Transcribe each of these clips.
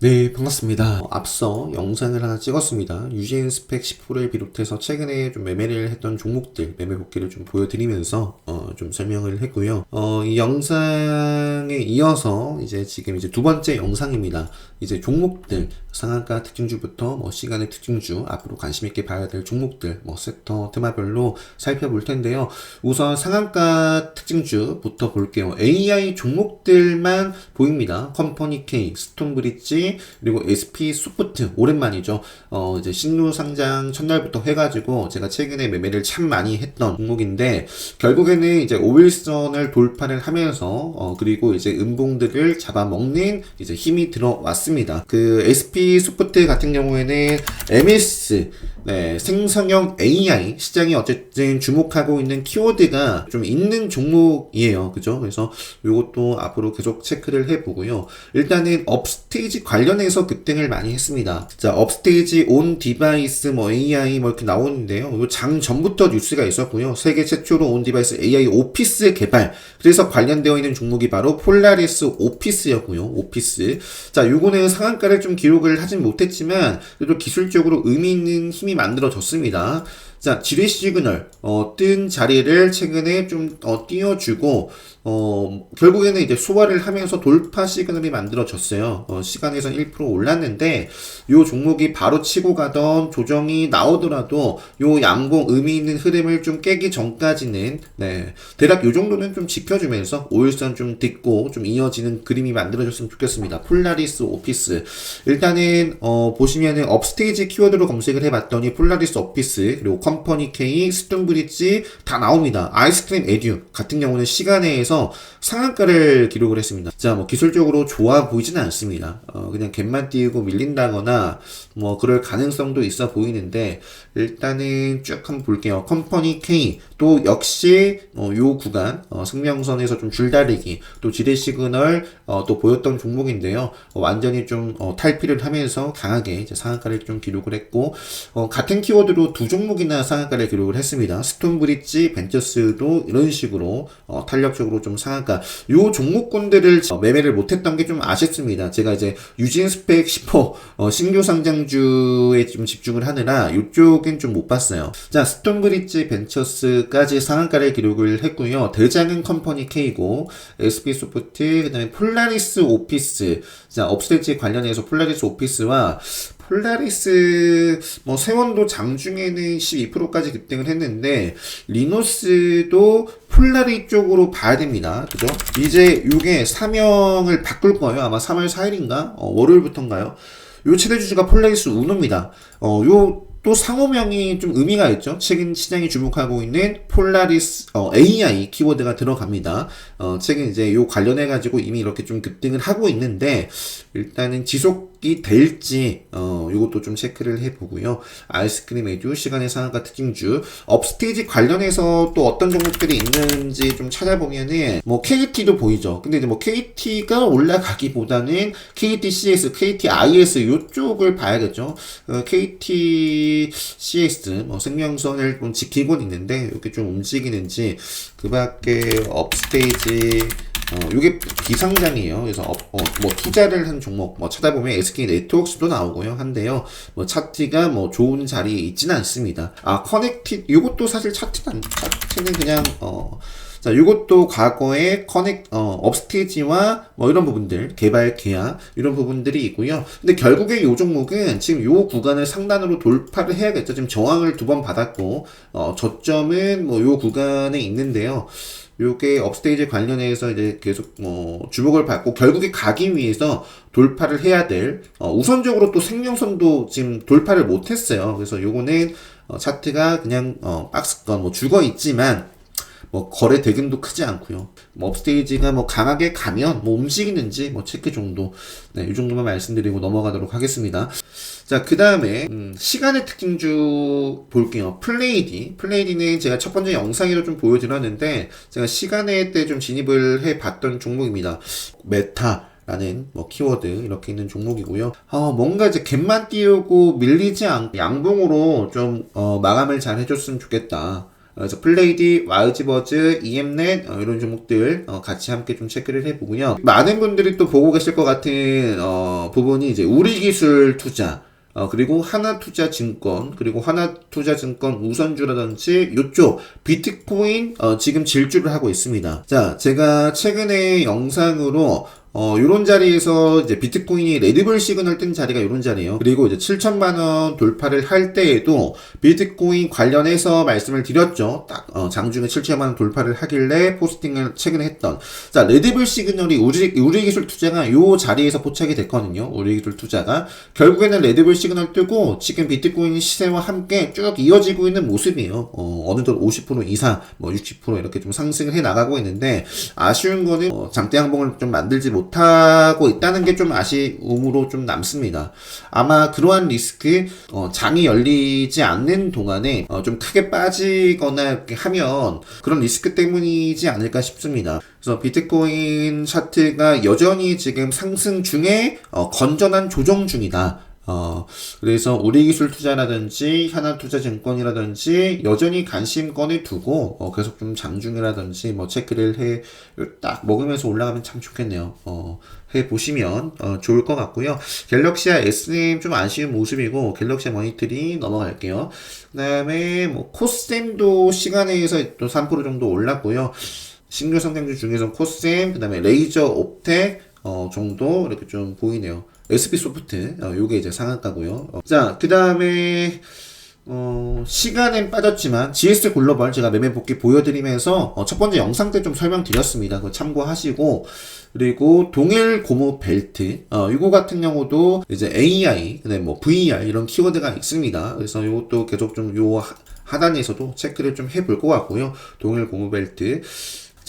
네, 반갑습니다. 어, 앞서 영상을 하나 찍었습니다. 유진 스펙 10%를 비롯해서 최근에 좀 매매를 했던 종목들, 매매 복귀를 좀 보여드리면서, 어, 좀 설명을 했고요. 어, 이 영상에 이어서 이제 지금 이제 두 번째 영상입니다. 이제 종목들, 상한가 특징주부터 뭐 시간의 특징주, 앞으로 관심 있게 봐야 될 종목들, 뭐 섹터, 테마별로 살펴볼 텐데요. 우선 상한가 특징주부터 볼게요. AI 종목들만 보입니다. 컴퍼니 K, 스톤브릿지, 그리고 SP 소프트 오랜만이죠. 어 이제 신규 상장 첫날부터 해가지고 제가 최근에 매매를 참 많이 했던 종목인데 결국에는 이제 오일선을 돌파를 하면서 어 그리고 이제 음봉들을 잡아먹는 이제 힘이 들어왔습니다. 그 SP 소프트 같은 경우에는 MS 네, 생성형 AI 시장이 어쨌든 주목하고 있는 키워드가 좀 있는 종목이에요. 그죠? 그래서 이것도 앞으로 계속 체크를 해보고요. 일단은 업스테이지 관련해서 급등을 많이 했습니다. 자, 업스테이지 온 디바이스 뭐 AI 뭐 이렇게 나오는데요. 장 전부터 뉴스가 있었고요. 세계 최초로 온 디바이스 AI 오피스 개발. 그래서 관련되어 있는 종목이 바로 폴라리스 오피스였고요. 오피스. 자, 요거는 상한가를 좀 기록을 하진 못했지만 그래도 기술적으로 의미 있는 힘이 만들어졌습니다. 자, 지뢰 시그널, 어, 뜬 자리를 최근에 좀, 어, 띄워주고, 어, 결국에는 이제 소화를 하면서 돌파 시그널이 만들어졌어요. 어, 시간에선 1% 올랐는데, 요 종목이 바로 치고 가던 조정이 나오더라도, 요 양봉 의미 있는 흐름을 좀 깨기 전까지는, 네, 대략 요 정도는 좀 지켜주면서, 5일선 좀 딛고, 좀 이어지는 그림이 만들어졌으면 좋겠습니다. 폴라리스 오피스. 일단은, 어, 보시면은 업스테이지 키워드로 검색을 해봤더니, 폴라리스 오피스, 그리고 컴퍼니 K, 스톤 브릿지 다 나옵니다. 아이스크림 에듀 같은 경우는 시간에서 상한가를 기록을 했습니다. 자, 뭐 기술적으로 좋아 보이지는 않습니다. 어, 그냥 갭만 띄우고 밀린다거나 뭐 그럴 가능성도 있어 보이는데 일단은 쭉 한번 볼게요. 컴퍼니 K 또 역시 어, 요 구간 어, 승명선에서 좀 줄다리기 또 지뢰 시그널 어, 또 보였던 종목인데요. 어, 완전히 좀 어, 탈피를 하면서 강하게 이제 상한가를 좀 기록을 했고 어, 같은 키워드로 두 종목이나 상한가를 기록을 했습니다. 스톤브릿지, 벤처스도 이런 식으로 어, 탄력적으로 좀 상한가 요 종목군들을 어, 매매를 못했던 게 좀 아쉽습니다. 제가 이제 유진 스펙 10호 어, 신규 상장주에 좀 집중을 하느라 이쪽은 좀 못 봤어요. 자 스톤브릿지, 벤처스 까지 상한가를 기록을 했고요. 대장은 컴퍼니 K고 SP 소프트 그다음에 폴라리스 오피스 자 업스테이지 관련해서 폴라리스 오피스와 폴라리스 뭐 세원도 장중에는 12%까지 급등을 했는데 리노스도 폴라리 쪽으로 봐야 됩니다. 그죠? 이제 이게 사명을 바꿀 거예요. 아마 3월 4일인가? 어, 월요일부터인가요? 요 최대 주주가 폴라리스 우노입니다. 어, 요 또 상호명이 좀 의미가 있죠. 최근 시장이 주목하고 있는 폴라리스 어, AI 키워드가 들어갑니다. 어, 최근 이제 요 관련해 가지고 이미 이렇게 좀 급등을 하고 있는데 일단은 지속 이 될지 어, 요것도 좀 체크를 해보고요. 아이스크림 에듀 시간의 상한가 특징주 업스테이지 관련해서 또 어떤 종목들이 있는지 좀 찾아보면은 뭐 KT도 보이죠. 근데 이제 뭐 KT가 올라가기보다는 KTCS, KTIS 요쪽을 봐야겠죠. 어, KT CS 뭐 생명선을 좀 지키고 있는데 이렇게 좀 움직이는지 그 밖에 업스테이지 어, 이게 비상장이에요. 그래서 어, 어, 뭐 투자를 한 종목 뭐 찾아보면 SK 네트워크스도 나오고요. 한데요. 뭐 차트가 뭐 좋은 자리에 있지는 않습니다. 아 커넥티 이것도 사실 차트는 차트는 그냥 어 자, 이것도 과거에 커넥, 어, 업스테이지와 뭐 이런 부분들, 개발 계약, 이런 부분들이 있고요. 근데 결국에 이 종목은 지금 이 구간을 상단으로 돌파를 해야겠죠. 지금 저항을 두 번 받았고, 어, 저점은 뭐이 구간에 있는데요. 요게 업스테이지 관련해서 이제 계속 뭐 주목을 받고 결국에 가기 위해서 돌파를 해야 될 어, 우선적으로 또 생명선도 지금 돌파를 못했어요. 그래서 요거는 어, 차트가 그냥 어, 박스건 뭐 죽어 있지만 뭐 거래 대금도 크지 않고요. 뭐 업스테이지가 뭐 강하게 가면 뭐 움직이는지 뭐 체크 정도 네, 이 정도만 말씀드리고 넘어가도록 하겠습니다. 자, 그 다음에 음, 시간의 특징주 볼게요. 플레이디. 플레이디는 제가 첫 번째 영상에도 좀 보여드렸는데 제가 시간의 때좀 진입을 해 봤던 종목입니다. 메타. 라는 뭐 키워드 이렇게 있는 종목이고요. 어, 뭔가 이제 갭만 띄우고 밀리지 않고 양봉으로 좀 어, 마감을 잘 해줬으면 좋겠다. 그래서 플레이디, 와우지버즈, EM넷 어, 이런 종목들 어, 같이 함께 좀 체크를 해보고요. 많은 분들이 또 보고 계실 것 같은 어, 부분이 이제 우리 기술 투자 어, 그리고 하나투자증권, 그리고 하나투자증권 우선주라든지 요쪽 비트코인 어, 지금 질주를 하고 있습니다. 자, 제가 최근에 영상으로 어, 요런 자리에서 이제 비트코인이 레드불 시그널 뜬 자리가 요런 자리예요. 그리고 이제 7천만 원 돌파를 할 때에도 비트코인 관련해서 말씀을 드렸죠. 딱 어, 장중에 7천만 원 돌파를 하길래 포스팅을 최근에 했던 자, 레드불 시그널이 우리 우리 기술 투자가 요 자리에서 포착이 됐거든요. 우리 기술 투자가 결국에는 레드불 시그널 뜨고 지금 비트코인 시세와 함께 쭉 이어지고 있는 모습이에요. 어, 어느덧 50% 이상, 뭐 60% 이렇게 좀 상승을 해 나가고 있는데 아쉬운 거는 어, 장대 항봉을 좀 만들지 못 하고 있다는 게 좀 아쉬움으로 좀 남습니다. 아마 그러한 리스크 어, 장이 열리지 않는 동안에 어, 좀 크게 빠지거나 하면 그런 리스크 때문이지 않을까 싶습니다. 그래서 비트코인 차트가 여전히 지금 상승 중에 어, 건전한 조정 중이다. 어, 그래서 우리 기술 투자라든지 하나투자증권이라든지 여전히 관심권을 두고 어, 계속 좀 장중이라든지 뭐 체크를 해 딱 먹으면서 올라가면 참 좋겠네요. 어, 해 보시면 어, 좋을 것 같고요. 갤럭시아 S 좀 아쉬운 모습이고 갤럭시아 머니터리 넘어갈게요. 그다음에 뭐 코스템도 시간에서 또 3% 정도 올랐고요. 신규 성장주 중에서 코스템, 그다음에 레이저 옵텍 어, 정도 이렇게 좀 보이네요. SP 소프트, 어, 요게 이제 상한가고요. 어, 자, 그 다음에, 어, 시간엔 빠졌지만, GS 글로벌 제가 매매 복귀 보여드리면서, 어, 첫 번째 영상 때 좀 설명드렸습니다. 그거 참고하시고, 그리고 동일 고무 벨트, 어, 이거 같은 경우도 이제 AI, 그다음에 뭐 VR 이런 키워드가 있습니다. 그래서 이것도 계속 좀 요 하단에서도 체크를 좀 해볼 것 같고요. 동일 고무 벨트.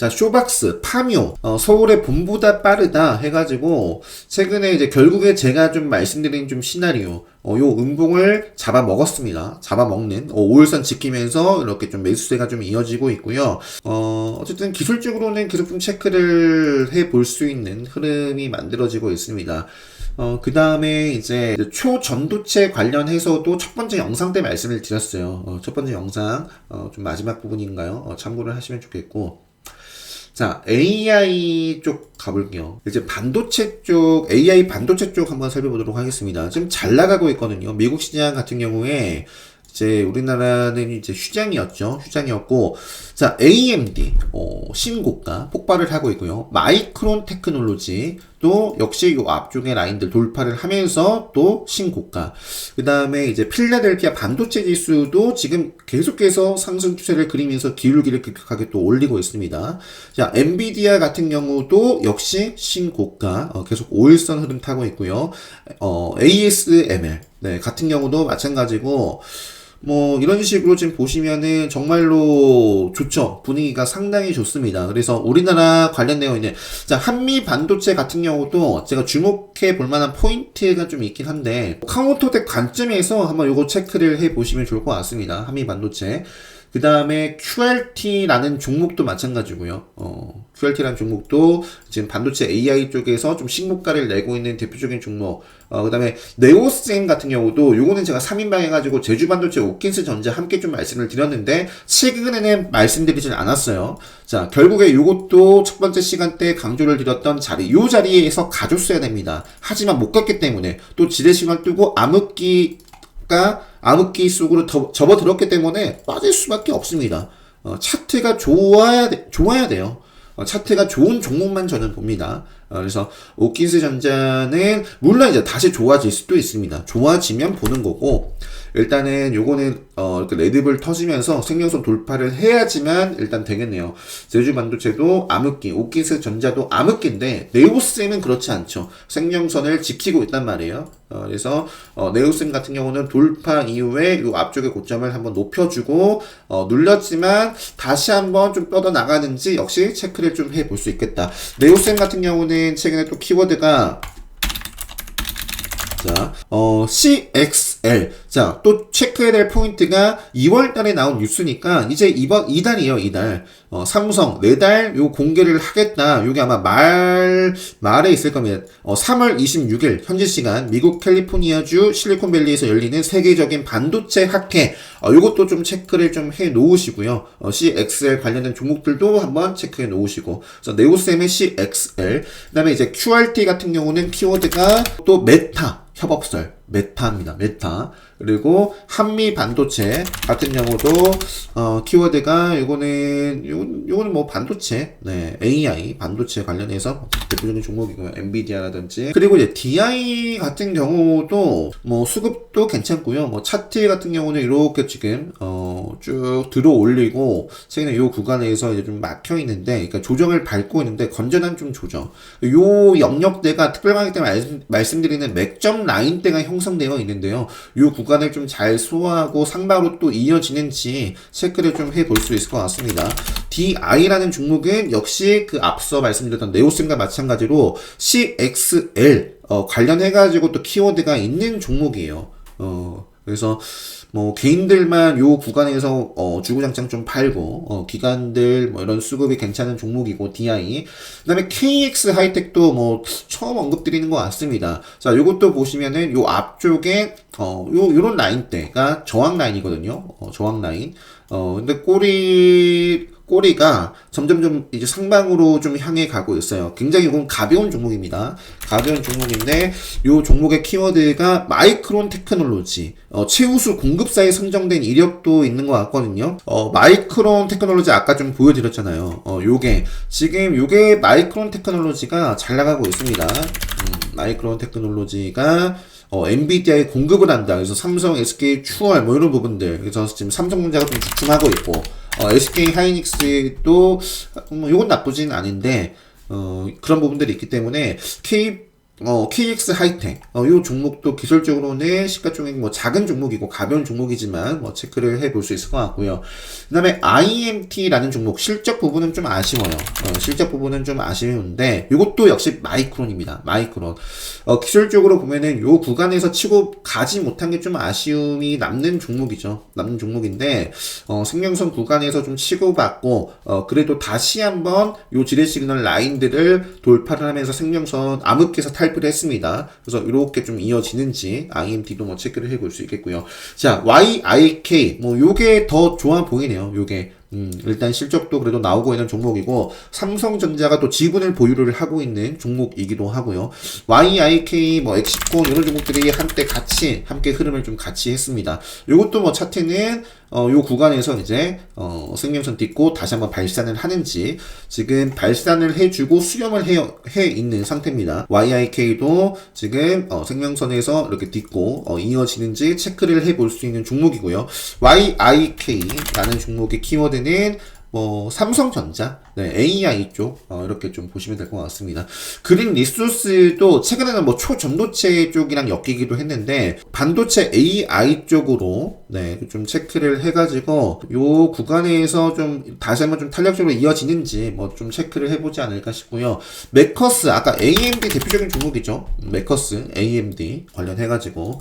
자, 쇼박스, 파묘, 어, 서울의 봄보다 빠르다 해가지고, 최근에 이제 결국에 제가 좀 말씀드린 좀 시나리오, 어, 요 음봉을 잡아먹었습니다. 잡아먹는, 어, 5일선 지키면서 이렇게 좀 매수세가 좀 이어지고 있고요. 어, 어쨌든 기술적으로는 계속 좀 체크를 해볼 수 있는 흐름이 만들어지고 있습니다. 어, 그 다음에 이제 초전도체 관련해서도 첫 번째 영상 때 말씀을 드렸어요. 어, 첫 번째 영상, 어, 좀 마지막 부분인가요? 어, 참고를 하시면 좋겠고. 자, AI 쪽 가볼게요. 이제 반도체 쪽, AI 반도체 쪽 한번 살펴보도록 하겠습니다. 지금 잘 나가고 있거든요. 미국 시장 같은 경우에 이제 우리나라는 이제 휴장이었죠. 휴장이었고, 자, AMD, 어, 신고가 폭발을 하고 있고요. 마이크론 테크놀로지, 또 역시 요 앞쪽에 라인들 돌파를 하면서 또 신고가. 그 다음에 이제 필라델피아 반도체 지수도 지금 계속해서 상승 추세를 그리면서 기울기를 급격하게 또 올리고 있습니다. 자, 엔비디아 같은 경우도 역시 신고가, 어, 계속 5일선 흐름 타고 있고요. 어, ASML, 네, 같은 경우도 마찬가지고, 뭐 이런 식으로 지금 보시면은 정말로 좋죠. 분위기가 상당히 좋습니다. 그래서 우리나라 관련되어 있는 자 한미 반도체 같은 경우도 제가 주목해 볼 만한 포인트가 좀 있긴 한데 카운터텍 관점에서 한번 요거 체크를 해 보시면 좋을 것 같습니다. 한미 반도체. 그 다음에 QRT라는 종목도 마찬가지고요. 어, QRT라는 종목도 지금 반도체 AI 쪽에서 좀 신고가를 내고 있는 대표적인 종목. 어, 그 다음에 네오셈 같은 경우도 요거는 제가 3인방 해가지고 제주 반도체 오킨스 전자 함께 좀 말씀을 드렸는데 최근에는 말씀드리진 않았어요. 자, 결국에 요것도 첫 번째 시간 때 강조를 드렸던 자리, 요 자리에서 가줬어야 됩니다. 하지만 못 갔기 때문에 또 지대 시간 뜨고 암흑기 가 암흑기 속으로 더, 접어들었기 때문에 빠질 수밖에 없습니다. 어, 차트가 좋아야, 돼, 좋아야 돼요. 어, 차트가 좋은 종목만 저는 봅니다. 어, 그래서 오킨스 전자는 물론 이제 다시 좋아질 수도 있습니다. 좋아지면 보는 거고 일단은 요거는 어 레드불 터지면서 생명선 돌파를 해야지만 일단 되겠네요. 제주 반도체도 암흑기, 오킨스 전자도 암흑기인데 네오셈은 그렇지 않죠. 생명선을 지키고 있단 말이에요. 어, 그래서 어, 네오셈 같은 경우는 돌파 이후에 요 앞쪽의 고점을 한번 높여주고 어, 눌렸지만 다시 한번 좀 뻗어 나가는지 역시 체크를 좀 해볼 수 있겠다. 네오셈 같은 경우는 최근에 또 키워드가 자, 어, CX CXL. 자, 또 체크해야 될 포인트가 2월 달에 나온 뉴스니까 이제 이번 이달이에요, 이달. 어, 삼성 내달 요 공개를 하겠다. 요게 아마 말 말에 있을 겁니다. 어, 3월 26일 현지 시간 미국 캘리포니아주 실리콘밸리에서 열리는 세계적인 반도체 학회. 어, 요것도 좀 체크를 좀 해 놓으시고요. 어, CXL 관련된 종목들도 한번 체크해 놓으시고. 그래서 네오셈의 CXL. 그다음에 이제 QRT 같은 경우는 키워드가 또 메타 협업설 메타입니다. 메타. 그리고 한미 반도체 같은 경우도 어, 키워드가 이거는 요건, 요거는 뭐 반도체, 네, AI 반도체 관련해서 대표적인 종목이고요. 엔비디아라든지 그리고 이제 DI 같은 경우도 뭐 수급도 괜찮고요. 뭐 차트 같은 경우는 이렇게 지금 어, 쭉 들어 올리고 최근에 요 구간에서 이제 좀 막혀 있는데, 그러니까 조정을 밟고 있는데 건전한 좀 조정. 요 영역대가 특별하기 말씀, 말씀드리는 맥점 라인대가 형 성되어 있는데요. 요 구간 구간을 좀 잘 소화하고 상방으로 또 이어지는지 체크를 좀 해볼 수 있을 것 같습니다. DI라는 종목은 역시 그 앞서 말씀드렸던 네오셈과 마찬가지로 CXL 어, 관련해가지고 또 키워드가 있는 종목이에요. 어, 그래서 뭐 개인들만 요 구간에서 어 주구장창 좀 팔고 어 기관들 뭐 이런 수급이 괜찮은 종목이고 DI 그다음에 KX 하이텍도 뭐 처음 언급드리는 것 같습니다. 자, 요것도 보시면은 요 앞쪽에 어요 요런 라인대가 저항 라인이거든요. 어 저항 라인. 어 근데 꼬리 꼬리가 점점점 이제 상방으로 좀 향해 가고 있어요. 굉장히 이건 가벼운 종목입니다. 가벼운 종목인데 이 종목의 키워드가 마이크론 테크놀로지 어, 최우수 공급사에 선정된 이력도 있는 것 같거든요. 어, 마이크론 테크놀로지 아까 좀 보여드렸잖아요. 어, 요게 지금 요게 마이크론 테크놀로지가 잘 나가고 있습니다. 음, 마이크론 테크놀로지가 어, 엔비디아에 공급을 한다. 그래서 삼성, SK, 추월 뭐 이런 부분들. 그래서 지금 삼성전자가 좀 주춤하고 있고 어, SK 하이닉스도 뭐 이건 나쁘진 않은데 어, 그런 부분들이 있기 때문에 K 어, KX 하이텍, 어, 요 종목도 기술적으로는 시가총액 뭐 작은 종목이고 가벼운 종목이지만 뭐 체크를 해볼 수 있을 것 같고요. 그 다음에 IMT라는 종목, 실적 부분은 좀 아쉬워요. 어, 실적 부분은 좀 아쉬운데, 요것도 역시 마이크론입니다. 마이크론. 어, 기술적으로 보면은 요 구간에서 치고 가지 못한 게 좀 아쉬움이 남는 종목이죠. 남는 종목인데, 어, 생명선 구간에서 좀 치고 받고, 어, 그래도 다시 한번 요 지뢰 시그널 라인들을 돌파를 하면서 생명선 암흑해서 탈 발표를 했습니다. 그래서 이렇게 좀 이어지는지 IMD도 뭐 체크를 해볼 수 있겠고요. 자, YIK 뭐 요게 더 좋아 보이네요. 요게 음, 일단 실적도 그래도 나오고 있는 종목이고 삼성전자가 또 지분을 보유를 하고 있는 종목이기도 하고요. YIK 뭐 엑시콘 이런 종목들이 한때 같이 함께 흐름을 좀 같이 했습니다. 이것도 뭐 차트는 어, 요 구간에서 이제 어, 생명선 딛고 다시 한번 발산을 하는지 지금 발산을 해주고 수렴을 해, 해 있는 상태입니다. YIK도 지금 어, 생명선에서 이렇게 딛고 어, 이어지는지 체크를 해볼 수 있는 종목이고요. YIK라는 종목의 키워드 는 뭐 삼성전자, 네, AI 쪽 어, 이렇게 좀 보시면 될 것 같습니다. 그린 리소스도 최근에는 뭐 초전도체 쪽이랑 엮이기도 했는데 반도체 AI 쪽으로 네, 좀 체크를 해가지고 요 구간에서 좀 다시 한번 좀 탄력적으로 이어지는지 뭐 좀 체크를 해보지 않을까 싶고요. 메커스 아까 AMD 대표적인 종목이죠. 메커스 AMD 관련해가지고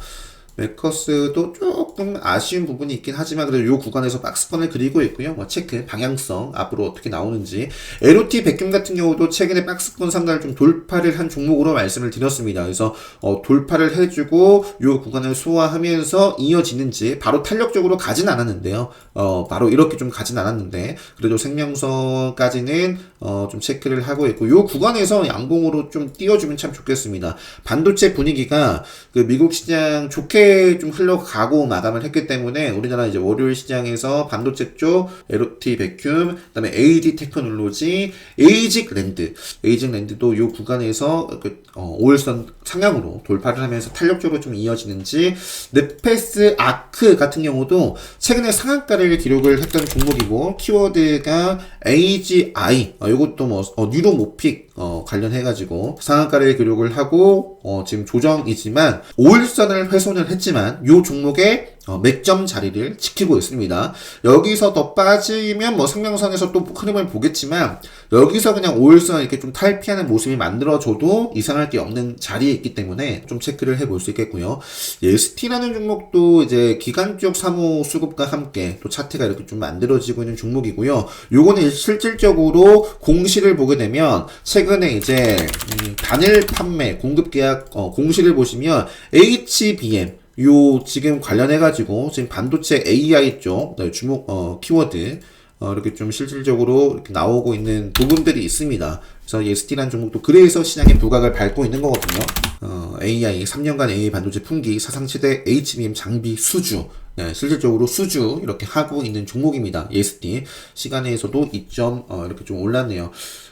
메커스도 조금 아쉬운 부분이 있긴 하지만 그래도 이 구간에서 박스권을 그리고 있고요. 뭐 체크, 방향성 앞으로 어떻게 나오는지 LOT 백균 같은 경우도 최근에 박스권 상단을 좀 돌파를 한 종목으로 말씀을 드렸습니다. 그래서 어, 돌파를 해주고 이 구간을 소화하면서 이어지는지 바로 탄력적으로 가진 않았는데요. 어, 바로 이렇게 좀 가진 않았는데 그래도 생명성까지는 어, 좀 체크를 하고 있고 이 구간에서 양봉으로 좀 띄워주면 참 좋겠습니다. 반도체 분위기가 그 미국 시장 좋게 좀 흘러가고 마감을 했기 때문에 우리나라 이제 월요일 시장에서 반도체 쪽 LOT 백큐, 그다음에 AD 테크놀로지, 에이직 랜드, 에이직 랜드도 이 구간에서 그 어, 5일선 상향으로 돌파를 하면서 탄력적으로 좀 이어지는지 넷페스 아크 같은 경우도 최근에 상한가를 기록을 했던 종목이고 키워드가 AGI 어, 이것도 뭐 어, 뉴로모픽 어, 관련해가지고 상한가를 기록을 하고 어, 지금 조정이지만 5일선을 훼손을 했지만 이 종목의 어, 맥점 자리를 지키고 있습니다. 여기서 더 빠지면 뭐 생명선에서 또 흐름을 보겠지만 여기서 그냥 5일선 이렇게 좀 탈피하는 모습이 만들어져도 이상할 게 없는 자리에 있기 때문에 좀 체크를 해볼 수 있겠고요. 예스티라는 종목도 이제 기간적 사무 수급과 함께 또 차트가 이렇게 좀 만들어지고 있는 종목이고요. 요거는 실질적으로 공시를 보게 되면 최근에 이제 음, 단일 판매 공급 계약 어, 공시를 보시면 HBM 요 지금 관련해 가지고 지금 반도체 AI 쪽 네, 주목 어 키워드 어, 이렇게 좀 실질적으로 이렇게 나오고 있는 부분들이 있습니다. 그래서 예스티라는 종목도 그래서 시장의 부각을 밟고 있는 거거든요. 어, AI 3년간 AI 반도체 풍기 사상 최대 HBM 장비 수주 네, 실질적으로 수주 이렇게 하고 있는 종목입니다. 예스티 시간에서도 2점 어, 이렇게 좀 올랐네요.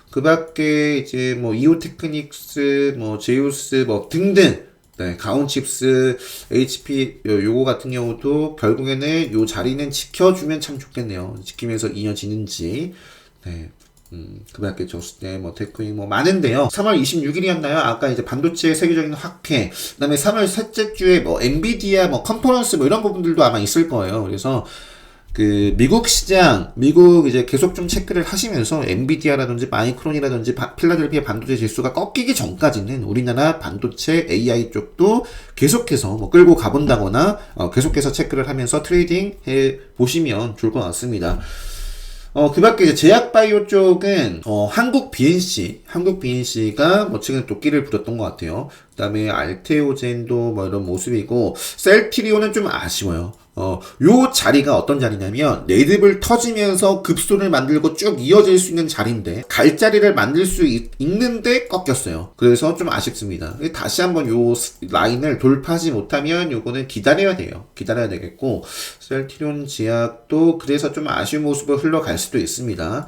그 밖에 이제 뭐 이오테크닉스, 뭐 제우스 뭐 등등 네, 가온칩스, HP 요- 요거 같은 경우도 결국에는 요 자리는 지켜주면 참 좋겠네요. 지키면서 이어지는지. 네. 음, 그 밖에 줬을 때, 뭐, 테크잉, 뭐, 많은데요. 3월 26일이었나요? 아까 이제 반도체 세계적인 확해, 그 다음에 3월 셋째 주에 뭐, 엔비디아, 뭐, 컨퍼런스, 뭐, 이런 부분들도 아마 있을 거예요. 그래서, 그 미국 시장, 미국 이제 계속 좀 체크를 하시면서 엔비디아라든지 마이크론이라든지 바- 필라델피아 반도체 지수가 꺾이기 전까지는 우리나라 반도체 AI 쪽도 계속해서 뭐 끌고 가본다거나 어, 계속해서 체크를 하면서 트레이딩 해 보시면 좋을 것 같습니다. 어, 그 밖에 이제 제약바이오 쪽은, 어, 한국 BNC, 한국 BNC가 뭐 최근에 도끼를 부렸던 것 같아요. 그 다음에 알테오젠도 뭐 이런 모습이고, 셀티리오는 좀 아쉬워요. 어, 요 자리가 어떤 자리냐면, 레드불 터지면서 급소를 만들고 쭉 이어질 수 있는 자리인데, 갈 자리를 만들 수 있, 있는데 꺾였어요. 그래서 좀 아쉽습니다. 다시 한번 요 스- 라인을 돌파하지 못하면 요거는 기다려야 돼요. 기다려야 되겠고, 셀티리온 제약도 그래서 좀 아쉬운 모습을 흘러갈 수도 있습니다.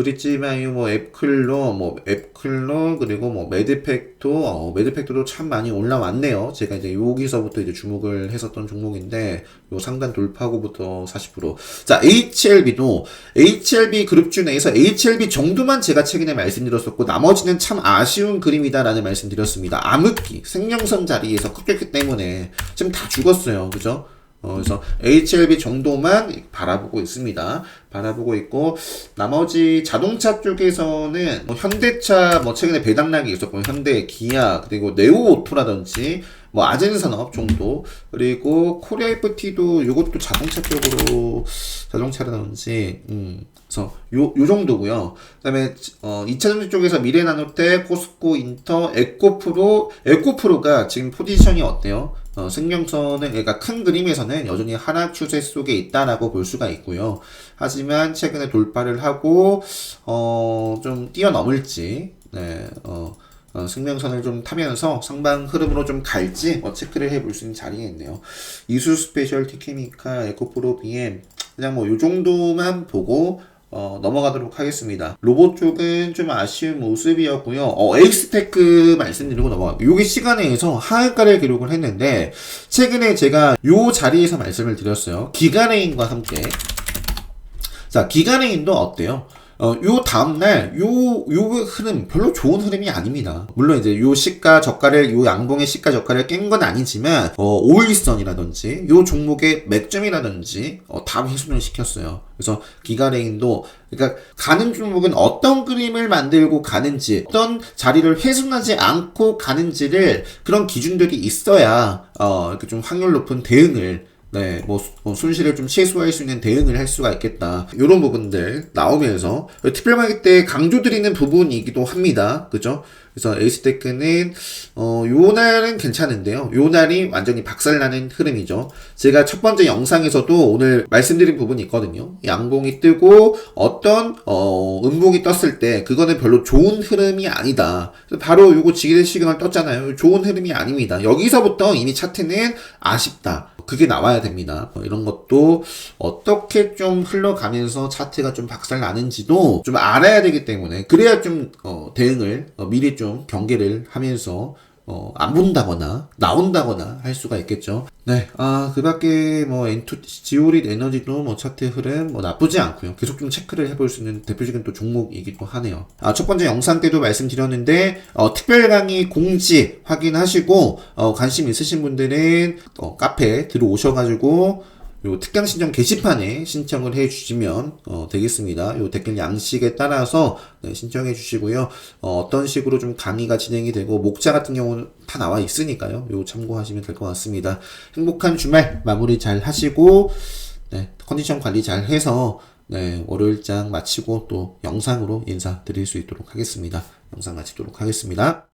브릿지바이오, 뭐, 앱클로, 뭐, 앱클로, 그리고 뭐, 매드팩도, 어, 매드팩도도 참 많이 올라왔네요. 제가 이제 여기서부터 이제 주목을 했었던 종목인데, 요 상단 돌파고부터 40%. 자, HLB도, HLB 그룹주 내에서 HLB 정도만 제가 최근에 말씀드렸었고, 나머지는 참 아쉬운 그림이다라는 말씀 드렸습니다. 암흑기, 생명선 자리에서 꺾였기 때문에, 지금 다 죽었어요. 그죠? 어, 그래서 HLB 정도만 바라보고 있습니다. 바라보고 있고 나머지 자동차 쪽에서는 뭐 현대차 뭐 최근에 배당락이 있었고 현대, 기아 그리고 네오오토라든지 뭐 아젠산업 정도 그리고 코리아 FT도 요것도 자동차 쪽으로 자동차라든지 음 그래서 요, 요 정도고요. 그다음에 어 2차 전지 쪽에서 미래 나노테, 포스코 인터, 에코프로 에코프로가 지금 포지션이 어때요? 어, 생명선은 그러니까 큰 그림에서는 여전히 하락 추세 속에 있다라고 볼 수가 있고요. 하지만 최근에 돌파를 하고 어, 좀 뛰어넘을지 네, 어, 어, 생명선을 좀 타면서 상방 흐름으로 좀 갈지 어, 체크를 해볼 수 있는 자리에 있네요. 이수 스페셜 티 케미카, 에코프로 BM 그냥 뭐 요 정도만 보고 어, 넘어가도록 하겠습니다. 로봇 쪽은 좀 아쉬운 모습이었고요. 어, 에이스테크 말씀드리고 넘어가고 요게 시간에서 하한가를 기록을 했는데 최근에 제가 요 자리에서 말씀을 드렸어요. 기가레인과 함께 자, 기간의인도 어때요? 어, 요 다음날, 요, 요 흐름, 별로 좋은 흐름이 아닙니다. 물론 이제 요 시가 저가를, 요 양봉의 시가 저가를 깬 건 아니지만, 어, 오일선이라든지, 요 종목의 맥점이라든지, 어, 다 훼손을 시켰어요. 그래서 기가레인도, 그러니까 가는 종목은 어떤 그림을 만들고 가는지, 어떤 자리를 훼손하지 않고 가는지를 그런 기준들이 있어야, 어, 이렇게 좀 확률 높은 대응을 네, 뭐, 수- 뭐 순실을 좀 최소화할 수 있는 대응을 할 수가 있겠다. 이런 부분들 나오면서 특별마켓 때 강조드리는 부분이기도 합니다. 그죠? 그래서 에이스테크는 어, 요 날은 괜찮은데요. 요 날이 완전히 박살나는 흐름이죠. 제가 첫 번째 영상에서도 오늘 말씀드린 부분이 있거든요. 양봉이 뜨고 어떤 어, 음봉이 떴을 때 그거는 별로 좋은 흐름이 아니다. 바로 요거 지기대 시그널 떴잖아요. 좋은 흐름이 아닙니다. 여기서부터 이미 차트는 아쉽다. 그게 나와야 됩니다. 뭐 이런 것도 어떻게 좀 흘러가면서 차트가 좀 박살 나는지도 좀 알아야 되기 때문에 그래야 좀 어, 대응을 어, 미리 좀 경계를 하면서 어, 안 본다거나 나온다거나 할 수가 있겠죠. 네, 아, 그 밖에 뭐 엔투, 지오릿 에너지도 뭐 차트 흐름 뭐 나쁘지 않고요. 계속 좀 체크를 해볼 수 있는 대표적인 또 종목이기도 하네요. 아, 첫 번째 영상 때도 말씀드렸는데, 어, 특별 강의 공지 확인하시고, 어, 관심 있으신 분들은, 어, 카페 들어오셔가지고, 요 특강 신청 게시판에 신청을 해 주시면 어, 되겠습니다. 요 댓글 양식에 따라서 네, 신청해 주시고요. 어, 떤 식으로 좀 강의가 진행이 되고 목자 같은 경우는 다 나와 있으니까요. 요 참고하시면 될 것 같습니다. 행복한 주말 마무리 잘 하시고 네, 컨디션 관리 잘 해서 네, 월요일장 마치고 또 영상으로 인사드릴 수 있도록 하겠습니다. 영상 마치도록 하겠습니다.